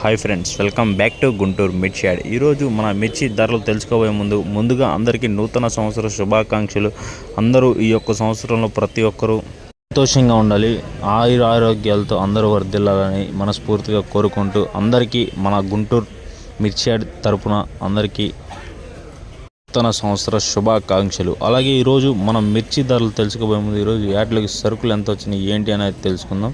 Hi friends welcome back to Guntur mirchi yard ఈరోజు మన మిర్చి ధరలు తెలుసుకోబోయే ముందు ముందుగా అందరికీ నూతన సంవత్సర శుభాకాంక్షలు. అందరూ ఈ యొక్క సంవత్సరంలో ప్రతి ఒక్కరూ సంతోషంగా ఉండాలి. ఆయుర ఆరోగ్యాలతో అందరూ వర్ధిల్లాలని మనస్ఫూర్తిగా కోరుకుంటూ అందరికీ మన గుంటూరు మిర్చి యాడ్ తరపున అందరికీ నూతన సంవత్సర శుభాకాంక్షలు. అలాగే ఈరోజు మనం మిర్చి ధరలు తెలుసుకోబోయే ముందు ఈరోజు యాడ్లోకి సరుకులు ఎంత వచ్చినాయి ఏంటి అనేది తెలుసుకుందాం.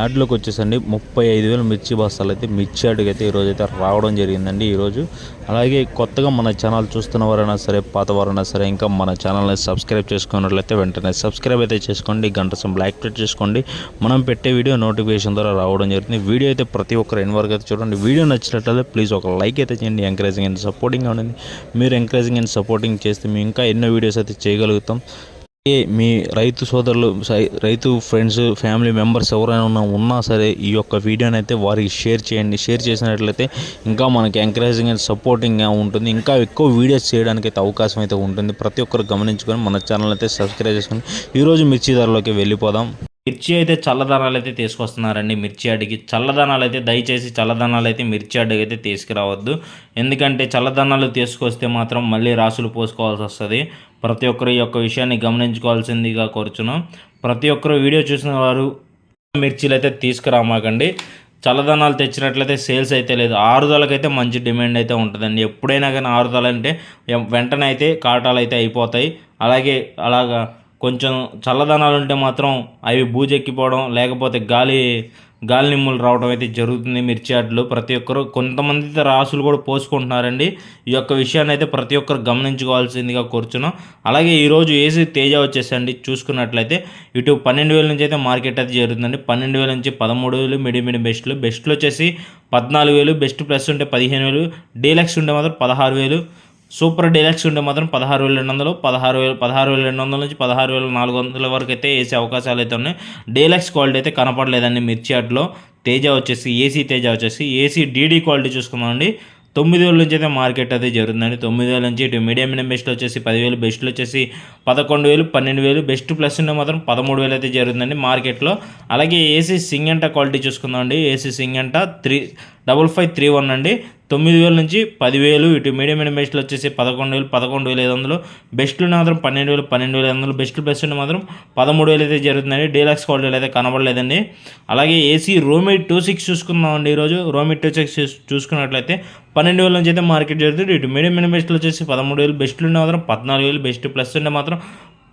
యాడ్లోకి వచ్చేసండి ముప్పై ఐదు వేల మిర్చి బస్తాలు అయితే మిర్చి యాడ్కి అయితే ఈరోజు అయితే రావడం జరిగిందండి ఈరోజు అలాగే కొత్తగా మన ఛానల్ చూస్తున్న వారైనా సరే పాత వారైనా సరే ఇంకా మన ఛానల్ని సబ్స్క్రైబ్ చేసుకున్నట్లయితే వెంటనే సబ్స్క్రైబ్ అయితే చేసుకోండి గంట లైక్ యాక్టివేట్ చేసుకోండి. మనం పెట్టే వీడియో నోటిఫికేషన్ ద్వారా రావడం జరుగుతుంది వీడియో అయితే ప్రతి ఒక్కరు ఎన్ వరకు అయితే చూడండి. వీడియో నచ్చినట్లయితే ప్లీజ్ ఒక లైక్ అయితే చేయండి ఎంకరేజింగ్ అండ్ సపోర్టింగ్ ఉండండి మీరు ఎంకరేజింగ్ అండ్ సపోర్టింగ్ చేస్తే మేము ఇంకా ఎన్నో వీడియోస్ అయితే చేయగలుగుతాం. మీ రైతు సోదరులు సై- రైతు ఫ్రెండ్స్ ఫ్యామిలీ మెంబర్స్ ఎవరైనా ఉన్నా ఉన్నా సరే ఈ యొక్క వీడియోని అయితే వారికి షేర్ చేయండి. షేర్ చేసినట్లయితే ఇంకా మనకి ఎంకరేజింగ్ అండ్ సపోర్టింగ్గా ఉంటుంది. ఇంకా ఎక్కువ వీడియోస్ చేయడానికి అయితే అవకాశం అయితే ఉంటుంది. ప్రతి ఒక్కరు గమనించుకొని మన ఛానల్ అయితే సబ్స్క్రైబ్ చేసుకొని ఈరోజు మిర్చి ధరలోకి వెళ్ళిపోదాం. మిర్చి అయితే చల్లదనాలు అయితే తీసుకొస్తున్నారండి. మిర్చి అడిగి చల్లదనాలు అయితే దయచేసి చల్లదనాలు అయితే మిర్చి అడిగి అయితే తీసుకురావద్దు. ఎందుకంటే చల్లదనాలు తీసుకొస్తే మాత్రం మళ్ళీ రాసులు పోసుకోవాల్సి వస్తుంది. ప్రతి ఒక్కరు ఈ యొక్క విషయాన్ని గమనించుకోవాల్సిందిగా కోరుచున్నాం. ప్రతి ఒక్కరు వీడియో చూసిన వారు మిర్చీలు అయితే తీసుకురామాకండి. చల్లదనాలు తెచ్చినట్లయితే సేల్స్ అయితే లేదు. ఆరుదలకైతే మంచి డిమాండ్ అయితే ఉంటుందండి. ఎప్పుడైనా కానీ ఆరుదల అంటే వెంటనే అయితే కాటాలు అయితే అయిపోతాయి. అలాగే అలాగా కొంచెం చల్లదనాలు ఉంటే మాత్రం అవి బూజెక్కిపోవడం లేకపోతే గాలి గాలి నిమ్ములు రావడం అయితే జరుగుతుంది మిర్చి ఆటలు. ప్రతి ఒక్కరు కొంతమంది అయితే రాసులు కూడా పోసుకుంటున్నారండి. ఈ యొక్క విషయాన్ని అయితే ప్రతి ఒక్కరు గమనించుకోవాల్సిందిగా కోరుచున్నాం. అలాగే ఈరోజు ఏసీ తేజ వచ్చేసండి. చూసుకున్నట్లయితే ఇటు పన్నెండు వేల నుంచి అయితే మార్కెట్ అయితే జరుగుతుందండి పన్నెండు వేల నుంచి పదమూడు వేలు మిడి మిడి బెస్ట్లు. బెస్ట్లు వచ్చేసి పద్నాలుగు వేలు బెస్ట్ ప్లస్ ఉంటే పదిహేను వేలు డీలక్స్ ఉంటే మాత్రం పదహారు వేలు. సూపర్ డీలక్స్ ఉంటే మాత్రం పదహారు వేల రెండు వందలు పదహారు వేల పదహారు వేల రెండు వందల నుంచి పదహారు వేల నాలుగు వందల వరకు అయితే వేసే అవకాశాలు అయితే ఉన్నాయి. డీలక్స్ క్వాలిటీ అయితే కనపడలేదండి మిర్చి ఆటలో. తేజ వచ్చేసి ఏసీ తేజ వచ్చేసి ఏసీ డీడీ క్వాలిటీ చూసుకుందామండి. తొమ్మిది వేల నుంచి అయితే మార్కెట్ అయితే జరుగుతుందండి. తొమ్మిది వేల నుంచి ఇటు మీడియం మినిమం బెస్ట్ వచ్చేసి పదివేలు బెస్ట్లు వచ్చేసి పదకొండు వేలు పన్నెండు వేలు బెస్ట్ ప్లస్ ఉంటే మాత్రం పదమూడు వేలు అయితే జరుగుతుందండి మార్కెట్లో. అలాగే ఏసీ సింగంట క్వాలిటీ చూసుకుందామండి. AC సింగంట three double five three one అండి. తొమ్మిది వేల నుంచి పదివేలు ఇటు మీడియం మీడియం బెస్ట్లు వచ్చేసి పదకొండు వేలు పదకొండు వేల ఐదు వందలు. బెస్ట్లు మాత్రం పన్నెండు వేలు పన్నెండు వేల ఐదు వందలు. బెస్ట్ బెస్ట్ ఉంటే మాత్రం పదమూడు వేలు అయితే జరుగుతుందండి. డీలక్స్ క్వాలిటీలు అయితే కనబడలేదండి. అలాగే ఏసీ రోమి టూ సిక్స్ చూసుకుందామండి ఈరోజు. రోమి టూ సిక్స్ చూసుకున్నట్లయితే పన్నెండు వేల నుంచి అయితే మార్కెట్ జరుగుతుంది. ఇటు మీడియం మీడియం బెస్ట్లు వచ్చేసి పదమూడు వేలు. బెస్ట్లు ఉన్న మాత్రం పద్నాలుగు వేలు. బెస్ట్ ప్లస్ ఉంటే మాత్రం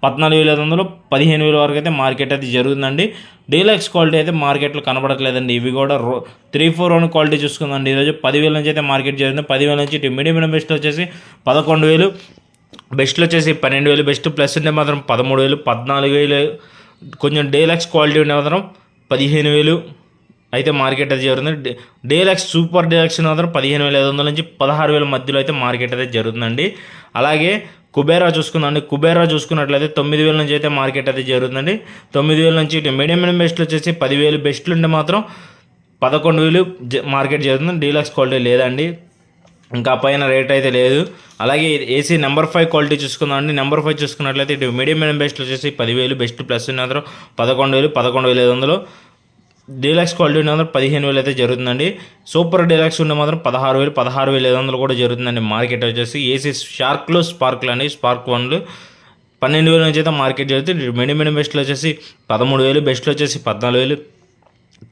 పద్నాలుగు వేల ఐదు వందలు పదిహేను వేల వరకు అయితే మార్కెట్ అయితే జరుగుతుందండి. డీలక్స్ క్వాలిటీ అయితే మార్కెట్లో కనబడట్లేదండి. ఇవి కూడా రో త్రీ ఫోర్ వన్ క్వాలిటీ చూసుకుందండి. ఈరోజు పదివేల నుంచి అయితే మార్కెట్ జరుగుతుంది. పదివేల నుంచి మీడియం బెస్ట్ వచ్చేసి పదకొండు వేలు బెస్ట్లు వచ్చేసి పన్నెండు వేలు బెస్ట్ ప్లస్ ఉంటే మాత్రం పదమూడు వేలు పద్నాలుగు వేలు కొంచెం డీలక్స్ క్వాలిటీ ఉంటే మాత్రం పదిహేను వేలు అయితే మార్కెట్ అయితే జరుగుతుంది. డీలక్స్ సూపర్ డీలక్స్ మాత్రం పదిహేను వేల ఐదు వందల నుంచి పదహారు వేల మధ్యలో అయితే మార్కెట్ అయితే జరుగుతుందండి. అలాగే కుబేరా చూసుకుందండి కుబేరా చూసుకున్నట్లయితే తొమ్మిది వేల నుంచి అయితే మార్కెట్ అయితే జరుగుతుందండి తొమ్మిది వేల నుంచి ఇటు మీడియం మీడియం బెస్ట్లు వచ్చేసి పదివేలు బెస్ట్లు ఉంటే మాత్రం పదకొండు వేలు జ- మార్కెట్ జరుగుతుంది డీలక్స్ క్వాలిటీ లేదండి. ఇంకా పైన రేట్ అయితే లేదు. అలాగే ఏసీ నెంబర్ ఫైవ్ క్వాలిటీ చూసుకుందాం అండి నెంబర్ ఫైవ్ చూసుకున్నట్లయితే ఇటు మీడియం మీడియం బెస్ట్లు వచ్చేసి పదివేలు బెస్ట్ ప్లస్ మాత్రం పదకొండు వేలు పదకొండు వేల ఐదు వందలు. డీలక్స్ క్వాలిటీ ఉండే మాత్రం పదిహేను వేలు అయితే జరుగుతుందండి. సూపర్ డీలక్స్ ఉండే మాత్రం పదహారు వేలు పదహారు వేలు ఐదు వందలు కూడా జరుగుతుందండి మార్కెట్ వచ్చేసి. ఏసీ షార్క్లు స్పార్క్లు అండి. స్పార్క్ వన్లు. పన్నెండు వేల నుంచి అయితే మార్కెట్ జరుగుతుంది. మెడి మెడి బెస్ట్లు వచ్చేసి పదమూడు వేలు బెస్ట్లు వచ్చేసి పద్నాలుగు వేలు.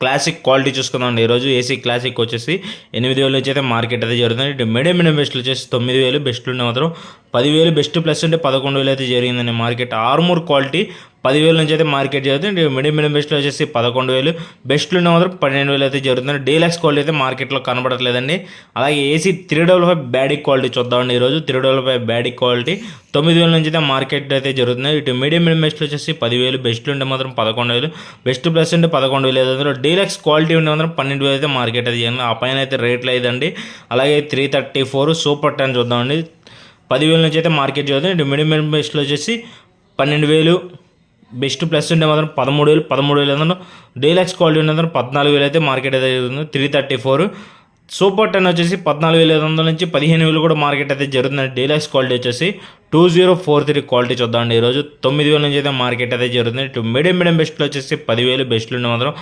క్లాసిక్ క్వాలిటీ చూసుకుందామండి. ఈరోజు ఏసీ క్లాసిక్ వచ్చేసి ఎనిమిది వేల నుంచి అయితే మార్కెట్ అయితే జరుగుతుంది ఇటు మీడియం మీడియం బెస్ట్లు వచ్చేసి తొమ్మిది వేలు బెస్ట్లు ఉండే మాత్రం పదివేలు బెస్ట్ ప్లస్ ఉంటే పదకొండు వేలు అయితే జరిగిందండి మార్కెట్. ఆర్మూర్ క్వాలిటీ పదివేల నుంచి అయితే మార్కెట్ జరుగుతుంది. ఇటు మీడియం బెస్ట్లో వచ్చేసి పదకొండు వేలు. బెస్ట్లో ఉండే మాత్రం పన్నెండు వేలు అయితే జరుగుతుంది. డీలక్స్ క్వాలిటీ అయితే మార్కెట్లో కనబడట్లేదండి. అలాగే ఏసీ త్రీ డబుల్ ఫైవ్ బ్యాడిక్ క్వాలిటీ చూద్దామండి ఈరోజు. త్రీ డబుల్ ఫైవ్ బ్యాడిక్ క్వాలిటీ తొమ్మిది వేల నుంచి అయితే మార్కెట్ అయితే జరుగుతుంది. ఇటు మీడియం మీడియం బెస్ట్లు వచ్చేసి పదివేలు. బెస్ట్లు ఉంటే మాత్రం పదకొండు వేలు. బెస్ట్ ప్లస్ ఉంటే పదకొండు వేలు. ఐదు వందలు డీలక్స్ క్వాలిటీ ఉంటే మాత్రం పన్నెండు వేలు అయితే మార్కెట్ అయితే చేయాలి ఆ పైన అయితే రేట్లు లేదండి. అలాగే three thirty four super ten చూద్దామండి. పదివేల నుంచి అయితే మార్కెట్ చదువుతుంది ఇటు మీడియం మీడియం బెస్ట్లో వచ్చేసి పన్నెండు వేలు. బెస్ట్ ప్లస్ ఉంటే మాత్రం పదమూడు వేలు పదమూడు వేలు ఏదన్నా డీలక్స్ క్వాలిటీ ఉంటే మాత్రం పద్నాలుగు వేలు అయితే మార్కెట్ అయితే జరుగుతుంది. Three thirty four. Super ten వచ్చేసి పద్నాలుగు వేల ఐదు వందల నుంచి పదిహేను వేలు కూడా మార్కెట్ అయితే జరుగుతుంది డీలక్స్ క్వాలిటీ వచ్చేసి two zero four three quality చూద్దామండి. ఈరోజు తొమ్మిది వేల నుంచి అయితే మార్కెట్ అయితే జరుగుతుంది. ఇటు మీడియం మీడియం బెస్ట్లు వచ్చేసి పదివేలు బెస్ట్లు ఉంటే మాత్రం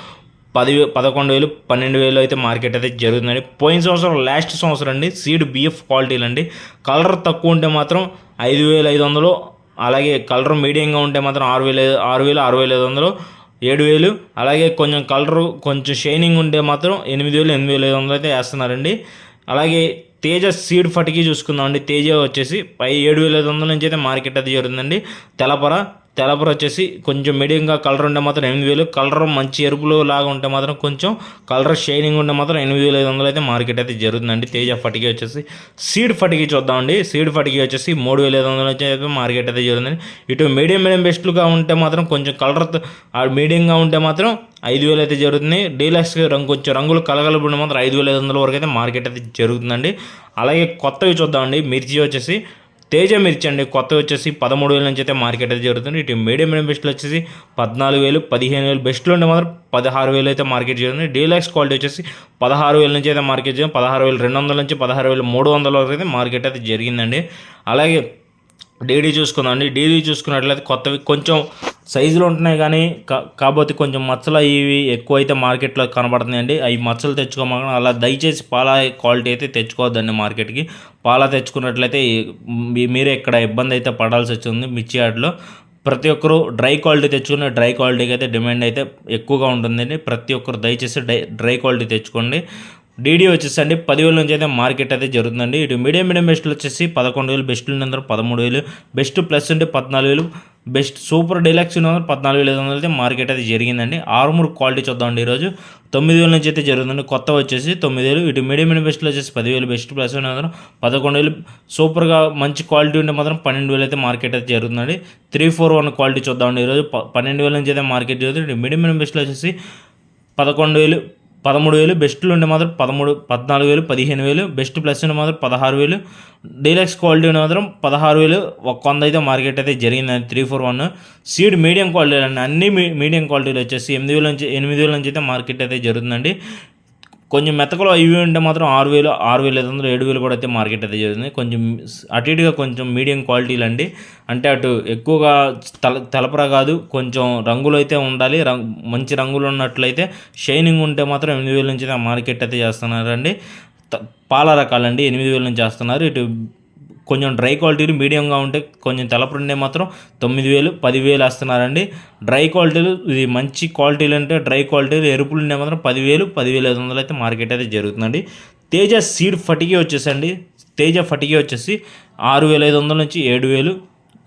పది పదకొండు వేలు పన్నెండు వేలు అయితే మార్కెట్ అయితే జరుగుతుందండి. పోయిన సంవత్సరం లాస్ట్ సంవత్సరం అండి సీడ్ బిఎఫ్ క్వాలిటీలు అండి కలర్ తక్కువ ఉంటే మాత్రం ఐదు వేల ఐదు వందలు అలాగే కలర్ మీడియంగా ఉంటే మాత్రం ఆరు వేల ఆరు వేలు ఆరు వేల ఐదు వందలు ఏడు వేలు. అలాగే కొంచెం కలరు కొంచెం షైనింగ్ ఉంటే మాత్రం ఎనిమిది వేలు ఎనిమిది వేల ఐదు వందలు అయితే వేస్తున్నారండి. అలాగే తేజ సీడ్ ఫటికి చూసుకుందామండి. తేజ వచ్చేసి పై ఏడు వేల ఐదు వందల నుంచి అయితే మార్కెట్ అయితే జరుగుతుందండి తెలపర తెలపర వచ్చేసి కొంచెం మీడియంగా కలర్ ఉంటే మాత్రం ఎనిమిది వేలు. కలర్ మంచి ఎరుపులో లాగా ఉంటే మాత్రం కొంచెం కలర్ షైనింగ్ ఉంటే మాత్రం ఎనిమిది వేల ఐదు వందలు అయితే మార్కెట్ అయితే జరుగుతుందండి. తేజ ఫటికి వచ్చేసి సీడ్ ఫటికి చూద్దామండి. సీడ్ ఫటికి వచ్చేసి మూడు వేల ఐదు వందలు వచ్చే అయితే మార్కెట్ అయితే జరుగుతుంది ఇటు మీడియం మీడియం బెస్ట్లుగా ఉంటే మాత్రం కొంచెం కలర్ మీడియంగా ఉంటే మాత్రం ఐదు వేలు అయితే జరుగుతుంది. డీలక్స్ రంగు కొంచెం రంగులు కలగలుపుంటే మాత్రం ఐదు వేల ఐదు వందల వరకు అయితే మార్కెట్ అయితే జరుగుతుందండి. అలాగే కొత్తవి చూద్దామండి. మిర్చి వచ్చేసి తేజ మిర్చి అండి. వచ్చేసి పదమూడు వేల నుంచి అయితే మార్కెట్ అయితే జరుగుతుంది. ఇటు మీడియం మీడియం బెస్ట్లు వచ్చేసి పద్నాలుగు వేలు పదిహేను వేలు బెస్ట్లు ఉంటే మాత్రం పదహారు వేలు అయితే మార్కెట్ జరుగుతుంది డీలాక్స్ క్వాలిటీ వచ్చేసి పదహారు వేల నుంచి అయితే మార్కెట్ జరిగింది పదహారు వేలు రెండు వందల నుంచి పదహారు వేలు మూడు వందల వరకు అయితే మార్కెట్ అయితే జరిగిందండి. అలాగే డీడీ చూసుకుందాం అండి. డీడీ చూసుకున్నట్లయితే కొత్తవి కొంచెం సైజులు ఉంటున్నాయి కానీ కా- కాకపోతే కొంచెం మచ్చలు ఇవి ఎక్కువ అయితే మార్కెట్లో కనబడుతున్నాయండి. అవి మచ్చలు తెచ్చుకోమని అలా దయచేసి పాల క్వాలిటీ అయితే తెచ్చుకోవద్దండి మార్కెట్కి. పాల తెచ్చుకున్నట్లయితే మీరే ఇక్కడ ఇబ్బంది అయితే పడాల్సి వచ్చింది మిర్చి ఆటలో ప్రతి ఒక్కరు డ్రై క్వాలిటీ తెచ్చుకున్న డ్రై క్వాలిటీకి అయితే డిమాండ్ అయితే ఎక్కువగా ఉంటుందండి. ప్రతి ఒక్కరు దయచేసి డ్రై డ్రై క్వాలిటీ తెచ్చుకోండి. డీడీ వచ్చేసి అండి పదివేల నుంచి అయితే మార్కెట్ అయితే జరుగుతుందండి. ఇటు మీడియం మీడియం బెస్ట్లు వచ్చేసి పదకొండు వేలు బెస్ట్లు ఉన్నందుకు పదమూడు వేలు బెస్ట్ ప్లస్ ఉంటే పద్నాలుగు వేలు బెస్ట్ సూపర్ డీలక్స్ ఉన్నందుకు పద్నాలుగు వేల ఐదు వందలు అయితే మార్కెట్ అయితే జరిగిందండి. ఆరుమూరు క్వాలిటీ చూద్దామండి ఈరోజు. తొమ్మిది వేల నుంచి అయితే జరుగుతుంది కొత్త వచ్చేసి తొమ్మిది వేలు ఇటు మీడియం మీడియం బెస్ట్లు వచ్చేసి పదివేలు బెస్ట్ ప్లస్ ఉన్నందుకు పదకొండు వేలు సూపర్గా మంచి క్వాలిటీ ఉంటే మాత్రం పన్నెండు వేలు అయితే మార్కెట్ అయితే జరుగుతుందండి. త్రీ ఫోర్ వన్ క్వాలిటీ చూద్దామండి ఈరోజు. పన్నెండు వేల నుంచి అయితే మార్కెట్ జరుగుతుంది. ఇటు మీడియం మీడియం బెస్ట్లు వచ్చేసి పదకొండు వేలు పదమూడు వేలు బెస్ట్లు ఉండే మాత్రం పదమూడు పద్నాలుగు వేలు పదిహేను వేలు బెస్ట్ ప్లస్ ఉంటే మాత్రం పదహారు వేలు. డీలక్స్ క్వాలిటీ ఉంటే మాత్రం పదహారు వేలు ఒక అయితే మార్కెట్ అయితే జరిగిందండి three four one. Seed medium quality అండి అన్ని మీ- మీడియం క్వాలిటీలు వచ్చేసి ఎనిమిది వేల నుంచి ఎనిమిది వేల నుంచి అయితే మార్కెట్ అయితే జరుగుతుందండి. కొంచెం మెతకలు ఇవి ఉంటే మాత్రం ఆరు వేలు ఆరు వేల ఐదు వందలు ఏడు వేలు కూడా అయితే మార్కెట్ అయితే జరుగుతుంది. కొంచెం అటు ఇటుగా కొంచెం మీడియం క్వాలిటీలు అండి. అంటే అటు ఎక్కువగా తల తలపర కాదు కొంచెం రంగులు అయితే ఉండాలి. రంగు మంచి రంగులు ఉన్నట్లయితే షైనింగ్ ఉంటే మాత్రం ఎనిమిది వేల నుంచి మార్కెట్ అయితే చేస్తున్నారండి. త- పాల రకాలండి ఎనిమిది వేల నుంచి చేస్తున్నారు. ఇటు కొంచెం డ్రై క్వాలిటీలు మీడియంగా ఉంటే కొంచెం తెలపరుండే మాత్రం తొమ్మిది వేలు పదివేలు వేస్తున్నారండి. డ్రై క్వాలిటీలు ఇది మంచి క్వాలిటీలు అంటే డ్రై క్వాలిటీలు ఎరుపులు ఉండే మాత్రం పదివేలు పదివేల ఐదు వందలు అయితే మార్కెట్ అయితే జరుగుతుందండి. తేజ సీడ్ ఫటికి వచ్చేసండి. తేజ ఫటికి వచ్చేసి ఆరు వేల ఐదు వందల నుంచి ఏడు వేలు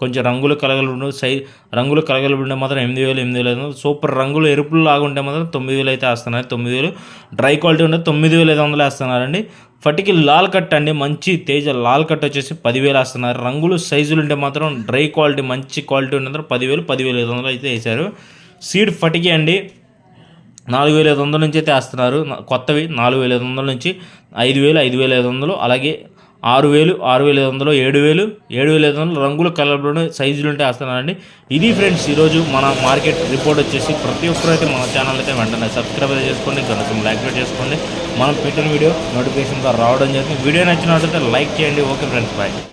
కొంచెం రంగులు కలగలు సై రంగులు కలగలు మాత్రం ఎనిమిది వేలు ఎనిమిది వేలు. వందలు సూపర్ రంగులు ఎరుపులు లాగా ఉంటే మాత్రం తొమ్మిది వేలు అయితే వేస్తున్నారు. తొమ్మిది వేలు. డ్రై క్వాలిటీ ఉంటే తొమ్మిది వేల ఐదు వందలు వేస్తున్నారండి. ఫటికి లాల్ కట్ అండి. మంచి తేజ లాల్ కట్ వచ్చేసి పదివేలు వేస్తున్నారు. రంగులు సైజులు ఉంటే మాత్రం డ్రై క్వాలిటీ మంచి క్వాలిటీ ఉన్నందుకు పదివేలు పదివేల ఐదు వందలు అయితే వేశారు. సీడ్ ఫటికి అండి. నాలుగు వేల ఐదు వందల నుంచి అయితే వేస్తున్నారు. కొత్తవి నాలుగు వేల ఐదు వందల నుంచి ఐదు వేలు ఐదు వేల ఐదు వందలు. అలాగే ఆరు వేలు ఆరు వేల ఐదు వందలు ఏడు వేలు ఏడు వేల ఐదు వందలు రంగుల కలర్లోనే సైజులు ఉంటే వేస్తున్నారండి ఇది ఫ్రెండ్స్ ఈరోజు మన మార్కెట్ రిపోర్ట్ వచ్చేసి ప్రతి ఒక్కరు అయితే మన ఛానల్ అయితే వెంటనే సబ్స్క్రైబ్ అయితే చేసుకోండి కనీసం లైక్ చేసుకోండి. మనం పెట్టిన వీడియో నోటిఫికేషన్ ద్వారా రావడం జరిగింది. వీడియో నచ్చినట్లయితే లైక్ చేయండి. Okay friends bye